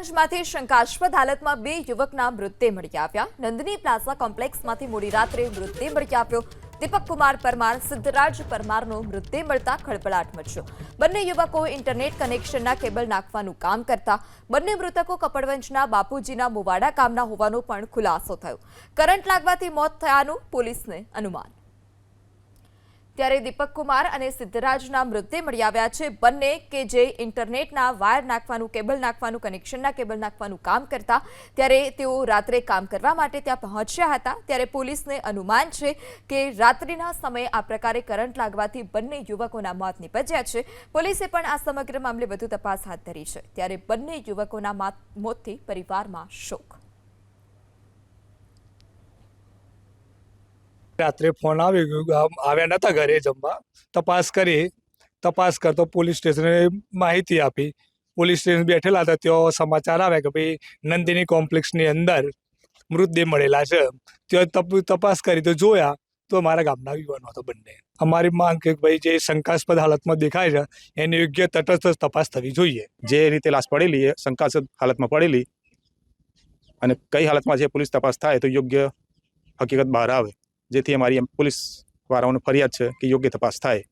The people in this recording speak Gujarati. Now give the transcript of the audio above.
કપડવંજમાંથી શંકાસ્પદ હાલતમાં બે યુવકના મૃતદેહ મળી આવ્યા. નંદની પ્લાઝા કોમ્પ્લેક્સમાંથી મોડી રાત્રે મૃતદેહ મળી આવ્યો. દીપક કુમાર પરમાર, સિદ્ધરાજ પરમારનો મૃતદેહ મળતા ખળભળાટ મચ્યો. બંને યુવકો ઇન્ટરનેટ કનેક્શનના કેબલ નાખવાનું કામ કરતા બંને મૃતકો કપડવંજના બાપુજીના મુવાડા ગામના હોવાનો પણ ખુલાસો થયો. કરંટ લાગવાથી મોત થયાનું પોલીસને અનુમાન. ત્યારે દીપક કુમાર અને સિદ્ધરાજના મૃતદેહ મળી આવ્યા છે. બંને કે જે ઇન્ટરનેટના વાયર નાખવાનું, કેબલ નાખવાનું, કનેક્શનના કેબલ નાખવાનું કામ કરતા ત્યારે તેઓ રાત્રે કામ કરવા માટે ત્યાં પહોંચ્યા હતા. ત્યારે પોલીસને અનુમાન છે કે રાત્રિના સમયે આ પ્રકારે કરંટ લાગવાથી બંને યુવકોના મોત નીપજ્યા છે. પોલીસે પણ આ સમગ્ર મામલે વધુ તપાસ હાથ ધરી છે. ત્યારે બંને યુવકોના માત- મોતથી પરિવારમાં શોક. રાત્રે ફોન આવી ગયો આવ્યા નતા ઘરે જમવા. તપાસ કરી. તપાસ કરતો પોલીસ સ્ટેશને માહિતી આપી. પોલીસ સ્ટેશન બેઠેલા હતા ત્યાં સમાચાર આવ્યા કે ભાઈ, નંદિની કોમ્પ્લેક્સની અંદર મૃતદેહ મળેલા છે. ત્યાં તપાસ કરી તો જોયા તો મારા ગામના યુવાનો હતો બંને. અમારી માંગ કે ભાઈ, જે શંકાસ્પદ હાલતમાં દેખાય છે, એની યોગ્ય તટસ્થ તપાસ થવી જોઈએ. જે રીતે લાશ પડેલી એ શંકાસ્પદ હાલતમાં પડેલી અને કઈ હાલતમાં છે પોલીસ તપાસ થાય તો યોગ્ય હકીકત બહાર આવે. જેથી અમારી એમ પોલીસ વાળાઓને ફરિયાદ છે કે યોગ્ય તપાસ થાય.